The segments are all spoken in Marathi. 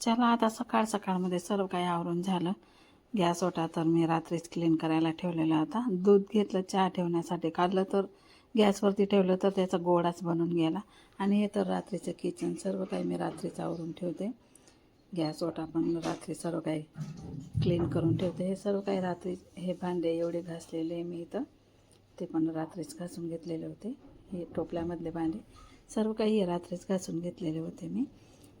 चला आता सकाळ सकाळमध्ये सर्व काही आवरून झालं. गॅस ओटा तर मी रात्रीच क्लीन करायला ठेवलेला होता. दूध घेतलं चहा ठेवण्यासाठी काढलं तर गॅसवरती ठेवलं तर त्याचा गोडाच बनून गेला. आणि हे तर रात्रीचं किचन सर्व काही मी रात्रीच आवरून ठेवते. गॅस ओटा पण रात्री सर्व काही क्लीन करून ठेवते. हे सर्व काही रात्री हे भांडे एवढे घासलेले मी इथं. ते पण रात्रीच घासून घेतलेले होते. हे टोपल्यामधले भांडे. सर्व काही हे रात्रीच घासून घेतलेले होते मी.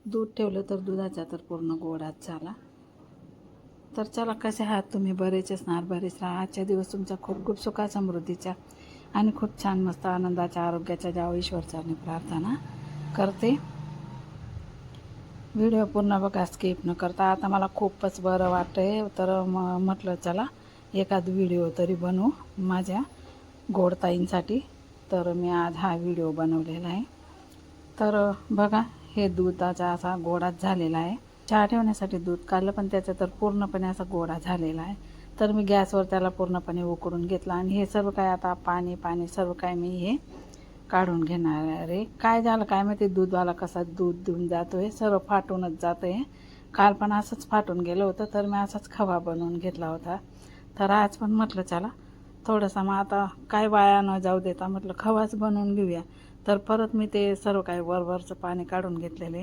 दूध ठेवलं तर दुधाचा तर पूर्ण गोडाच झाला. तर चला कसे आहात तुम्ही? बरेच असणार बरेच राहा. आजच्या दिवस तुमचा खूप खूप सुखा समृद्धीचा आणि खूप छान मस्त आनंदाच्या आरोग्याच्या जावं ईश्वरचानी प्रार्थना करते. व्हिडिओ पूर्ण बघा स्किप न करता. आता मला खूपच बरं वाटतंय. तर म म्हटलं चला एखाद व्हिडिओ तरी बनवू माझ्या गोडताईंसाठी. तर मी आज हा व्हिडिओ बनवलेला आहे. तर बघा हे दुधाचा असा गोडाच झालेला आहे. चहा ठेवण्यासाठी दूध काढलं पण त्याचा तर पूर्णपणे असा गोडा झालेला आहे. तर मी गॅसवर त्याला पूर्णपणे उकडून घेतला आणि हे सर्व काय आता पाणी पाणी सर्व काय मी हे काढून घेणार आहे. काय झालं काय माहिती? दूधवाला कसा दूध देऊन जातो आहे सर्व फाटूनच जातं आहे काल पण असंच फाटून गेलं होतं तर मी असाच खवा बनवून घेतला होता. तर आज पण म्हटलं चला थोडंसं मग आता काय वाया न जाऊ देता म्हटलं खवाच बनवून घेऊया. तर परत मी ते सर्व काही वरवरचं पाणी काढून घेतलेले.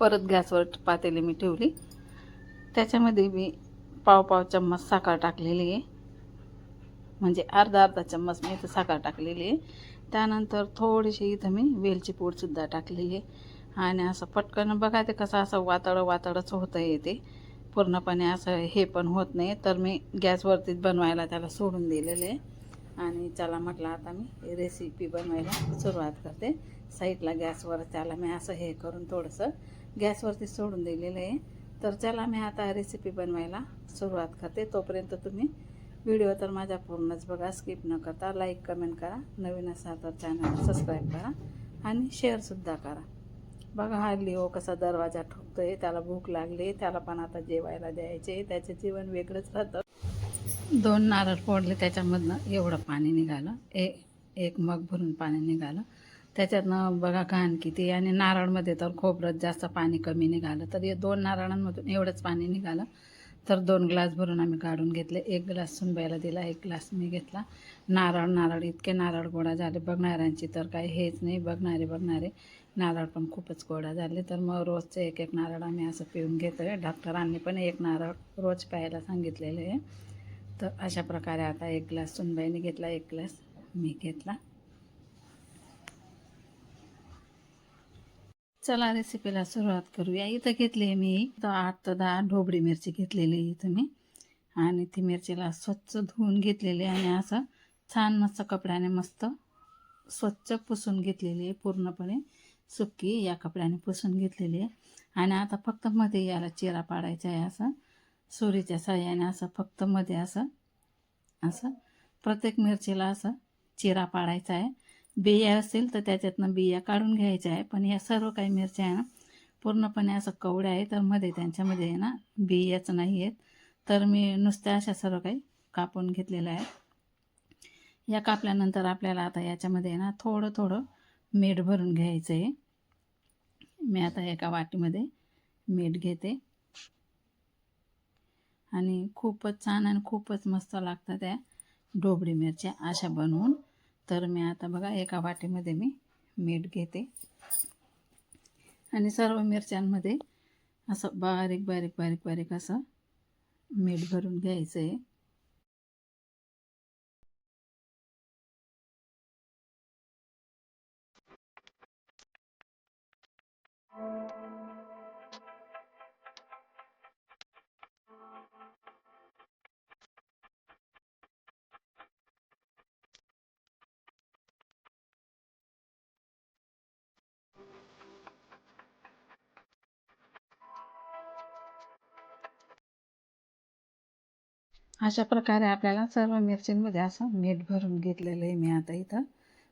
परत गॅसवर पातेली मी ठेवली. त्याच्यामध्ये मी पाव पाव चम्मच साखर टाकलेली आहे. म्हणजे अर्धा अर्धा चम्मच मी इथं साखर टाकलेली आहे. त्यानंतर थोडीशी इथं मी वेलची पूडसुद्धा टाकलेली आहे. आणि असं पटकन बघा ते कसं असं वातडं वातळच होतं ते. पूर्णपणे असं हे पण होत नाही. तर मी गॅसवरतीच बनवायला त्याला सोडून दिलेलं आहे. आणि चला म्हटलं आता मी रेसिपी बनवायला सुरुवात करते. साईडला गॅसवर त्याला मी असं हे करून थोडंसं गॅसवरती सोडून दिलेलं आहे. तर चला मी आता रेसिपी बनवायला सुरुवात करते. तोपर्यंत तुम्ही व्हिडिओ तर माझ्या पूर्णच बघा. स्किप न करता लाईक कमेंट करा. नवीन असाल तर चॅनल सबस्क्राईब करा आणि शेअरसुद्धा करा. बघा हा लिओ कसा दरवाजा ठोकतो आहे त्याला भूक लागली. त्याला पण आता जेवायला द्यायचे त्याचं जीवन वेगळंच राहतं. दोन नारळ फोडले त्याच्यामधनं एवढं पाणी निघालं. ए एक मग भरून पाणी निघालं. त्याच्यातनं बघा घाण किती आणि नारळमध्ये तर खोबरं जास्त पाणी कमी निघालं. तर हे दोन नारळांमधून एवढंच पाणी निघालं. तर दोन ग्लास भरून आम्ही काढून घेतले. एक ग्लास सुनबाईला दिला एक ग्लास मी घेतला. नारळ नारळ इतके नारळ गोळा झाले. बघणाऱ्यांची तर काही हेच नाही. बघणारे बघणारे. नारळ पण खूपच गोळा झाले. तर मग रोजचे एक एक नारळ आम्ही असं पिऊन घेतो आहे डॉक्टरांनी पण एक नारळ रोज प्यायला सांगितलेलं आहे. तर अशा प्रकारे आता एक ग्लास सुनबाईने घेतला एक ग्लास मी घेतला. चला रेसिपीला सुरुवात करूया. इथं घेतली आहे मी तर आठ ते दहा ढोबळी मिरची घेतलेली आहे इथं मी. आणि ती मिरचीला स्वच्छ धुवून घेतलेली आणि असं छान मस्त कपड्याने मस्त स्वच्छ पुसून घेतलेली आहे पूर्णपणे. सुकी या कपड्याने पुसून घेतलेली आहे. आणि आता फक्त मध्ये याला चिरा पाडायचा आहे असं. सुरीच्या साह्याने असं फक्त मध्ये असं असं. प्रत्येक मिरचीला असं चिरा पाडायचा आहे. बिया असेल तर त्याच्यातनं बिया काढून घ्यायच्या आहे. पण या सर्व काही मिरच्या आहे ना पूर्णपणे असं कवड्या आहे. तर मध्ये त्यांच्यामध्ये आहे ना बियाच नाही आहेत. तर मी नुसत्या अशा सर्व काही कापून घेतलेल्या आहेत. या कापल्यानंतर आपल्याला आता याच्यामध्ये आहे ना थोडं थोडं मीठ भरून घ्यायचं आहे मी आता एका वाटीमध्ये मीठ घेते. आणि खूपच छान आणि खूपच मस्त लागतात त्या ढोबळी मिरच्या. अशा बनवून. तर मी आता बघा एका वाटीमध्ये मी मीठ घेते. आणि सर्व मिरच्यांमध्ये असं बारीक बारीक बारीक बारीक असं मीठ भरून घ्यायचं आहे अशा प्रकारे आपल्याला सर्व मिरचींमध्ये असं मीठ भरून घेतलेलं आहे मी आता इथं.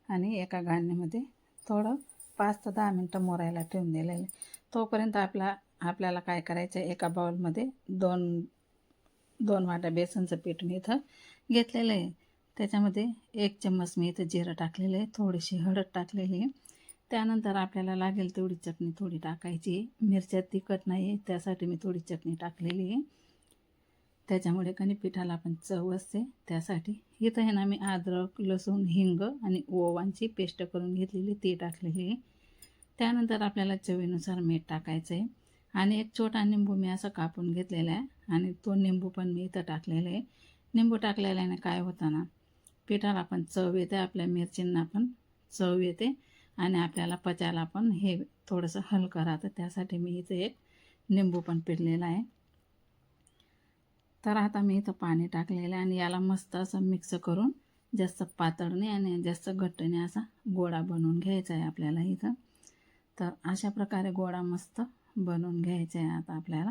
आणि एका गाळणीमध्ये थोडं पाच ते दहा मिनटं मोरायला ठेवून दिलेलं आहे. तोपर्यंत आपला आपल्याला काय करायचं आहे? एका बाउलमध्ये दोन दोन वाट्या बेसनचं पीठ मी इथं घेतलेलं आहे. त्याच्यामध्ये एक चम्मच मी इथं जिरं टाकलेलं आहे. थोडीशी हळद टाकलेली आहे. त्यानंतर आपल्याला लागेल तेवढी चटणी थोडी टाकायची मिरच्या तिखट नाही आहे. त्यासाठी मी थोडी चटणी टाकलेली आहे. त्याच्यामुळे कणी पिठाला पण चव असते त्यासाठी इथं आहे ना मी अद्रक लसूण हिंग आणि ओवांची पेस्ट करून घेतलेली ती टाकलेली आहे. त्यानंतर आपल्याला चवीनुसार मीठ टाकायचं आहे. आणि एक छोटा निंबू मी असं कापून घेतलेला आहे आणि तो निंबू पण मी इथं टाकलेला आहे. निंबू टाकलेल्याने काय होतं ना पिठाला पण चव येते आपल्या मिरचींना पण चव येते आणि आपल्याला पचायला पण हे थोडंसं हलकं राहतं. त्यासाठी मी इथं एक निंबू पण पिळलेला आहे. तर आता मी इथं पाणी टाकलेलं आहे आणि याला मस्त असं मिक्स करून जास्त पातळ नाही आणि जास्त घट्ट नाही असा गोळा बनवून घ्यायचा आहे आपल्याला इथं. तर अशा प्रकारे गोळा मस्त बनवून घ्यायचा आहे आता आपल्याला.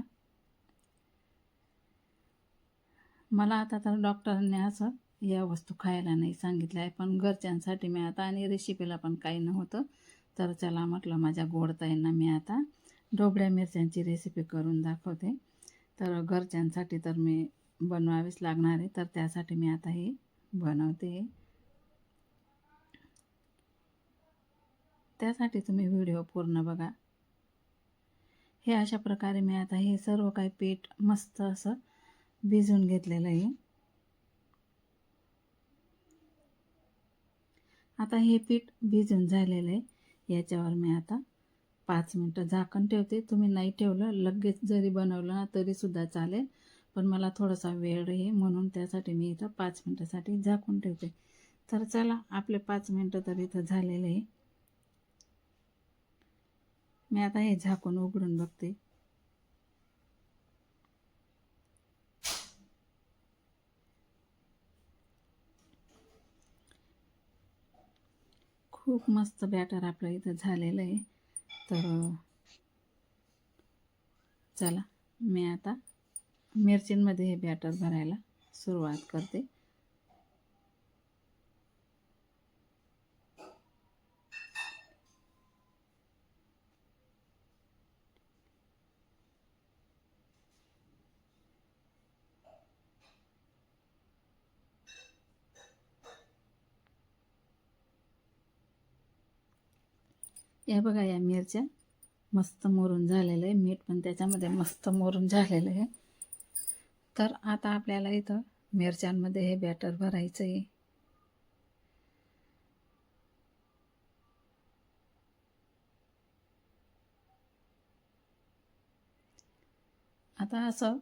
मला आता तर डॉक्टरांनी असं या वस्तू खायला नाही सांगितलं आहे पण घरच्यांसाठी मी आता आणि रेसिपीला पण काही नव्हतं. तर चला म्हटलं माझ्या गोडताईंना मी आता ढोबळ्या मिरच्यांची रेसिपी करून दाखवते. तर घरच्यांसाठी तर मी बनवावीच लागणार आहे तर त्यासाठी मी आता हे बनवते. त्यासाठी तुम्ही व्हिडिओ पूर्ण बघा. हे अशा प्रकारे मी आता हे सर्व काही पीठ मस्त असं भिजून घेतलेलं आहे. आता हे पीठ भिजून झालेलं आहे. याच्यावर मी आता पाच मिनटं झाकण ठेवते. तुम्ही नाही ठेवलं लगेच जरी बनवलं ना तरीसुद्धा चालेल. पण मला थोडासा वेळ आहे म्हणून त्यासाठी मी इथं पाच मिनटासाठी झाकून ठेवते. तर चला आपले पाच मिनटं तर इथं झालेले आहे. मी आता हे झाकून उघडून बघते. खूप मस्त बॅटर आपलं इथं झालेलं आहे. तर चला मी आता मिरचींमध्ये हे बॅटर भरायला सुरुवात करते. या बघा या मिरच्या. मस्त मोरून झालेलं आहे. मीठ पण त्याच्यामध्ये मस्त मोरून झालेलं आहे. तर आता आपल्याला इथं मिरच्यांमध्ये हे बॅटर भरायचं आहे. आता असं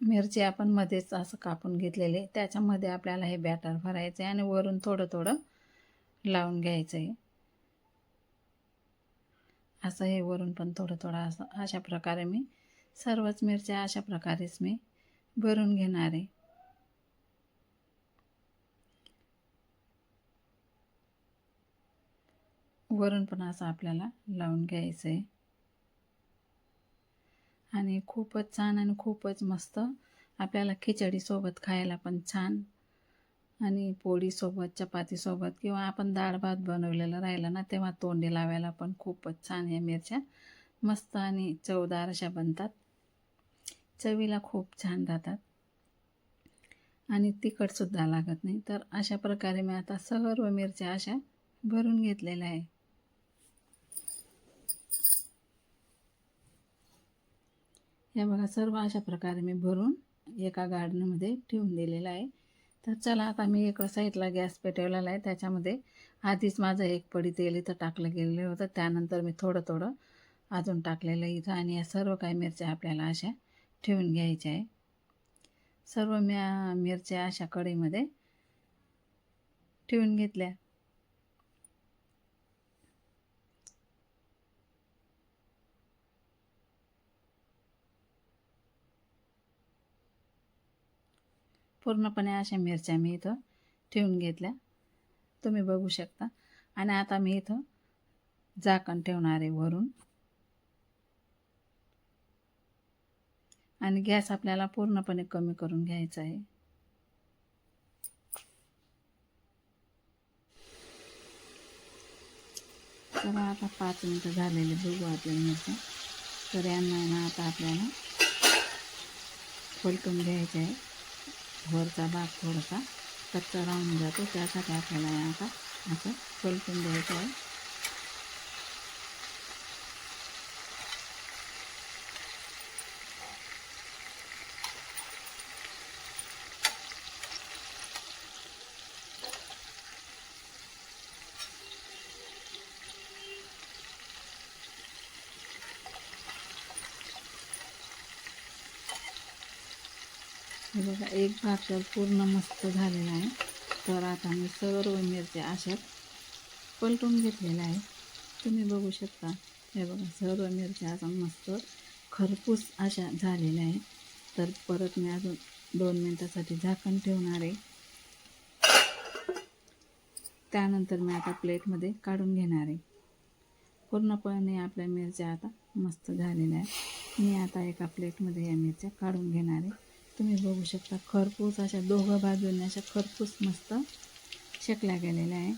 मिरची आपण मध्येच असं कापून घेतलेले त्याच्यामध्ये आपल्याला हे बॅटर भरायचं आहे आणि वरून थोडं थोडं लावून घ्यायचं आहे. असं हे वरून पण थोडं थोडं असं अशा प्रकारे मी सर्वच मिरच्या अशा प्रकारेच मी भरून घेणार आहे. वरून पण असं आपल्याला लावून घ्यायचं आहे. आणि खूपच छान आणि खूपच मस्त आपल्याला खिचडीसोबत खायला पण छान आणि पोळीसोबत चपातीसोबत किंवा आपण डाळ भात बनवलेलं राहिलं ना तेव्हा तोंडी लावायला पण खूपच छान या मिरच्या मस्त आणि चवदार अशा बनतात. चवीला खूप छान राहतात. आणि तिखटसुद्धा लागत नाही. तर अशा प्रकारे मी आता सर्व मिरच्या अशा भरून घेतलेल्या आहे. हे बघा सर्व अशा प्रकारे मी भरून एका गार्डनमध्ये ठेवून दिलेलं आहे. तर चला आता मी एका साईडला गॅस पेटवलेला आहे. त्याच्यामध्ये आधीच माझं एक पडी तेल इथं टाकलं गेलेलं होतं. त्यानंतर मी थोडं थोडं अजून टाकलेलं इथं आणि या सर्व काही मिरच्या आपल्याला अशा ठेवून घ्यायच्या आहे. सर्व म्या मिरच्या अशा कढईमध्ये ठेवून घेतल्या. पूर्णपणे अशा मिरच्या मी इथं ठेवून घेतल्या. तुम्ही बघू शकता. आणि आता मी इथं झाकण ठेवणार आहे वरून. आणि गॅस आपल्याला पूर्णपणे कमी करून घ्यायचा आहे. तर आता पाच मिनटं झालेले बघू आपल्या मिरच्या. तर यांना ना आता आपल्याला पलटून घ्यायचं आहे. वरचा भाग थोडासा कच्चा राहून जातो. त्यासाठी आपल्याला आता असं पलटून द्यायचं आहे. बघा एक भाकर पूर्ण मस्त झालेला आहे. तर आता मी सर्व मिरच्या अशात पलटून घेतलेल्या आहे तुम्ही बघू शकता हे बघा सर्व मिरच्या असा मस्त खरपूस अशा झालेल्या आहे तर परत मी अजून दोन मिनटासाठी झाकण ठेवणार आहे. त्यानंतर मी आता प्लेटमध्ये काढून घेणार आहे. पूर्णपणे आपल्या मिरच्या आता मस्त झालेल्या आहेत. मी आता एका प्लेटमध्ये या मिरच्या काढून घेणार आहे. तुम्ही बघू शकता खरपूस अशा दोघं बाजूने अशा खरपूस मस्त शेकल्या गेलेल्या आहे.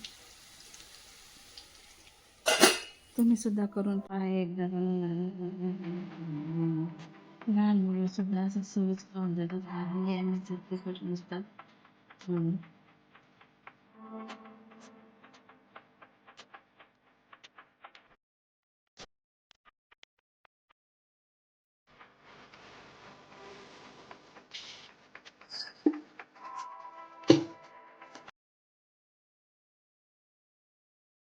तुम्ही सुद्धा करून पहा एकदा. लहान मुलं सुद्धा असं सहज खाऊन जातात आणि तिखट नसतात म्हणून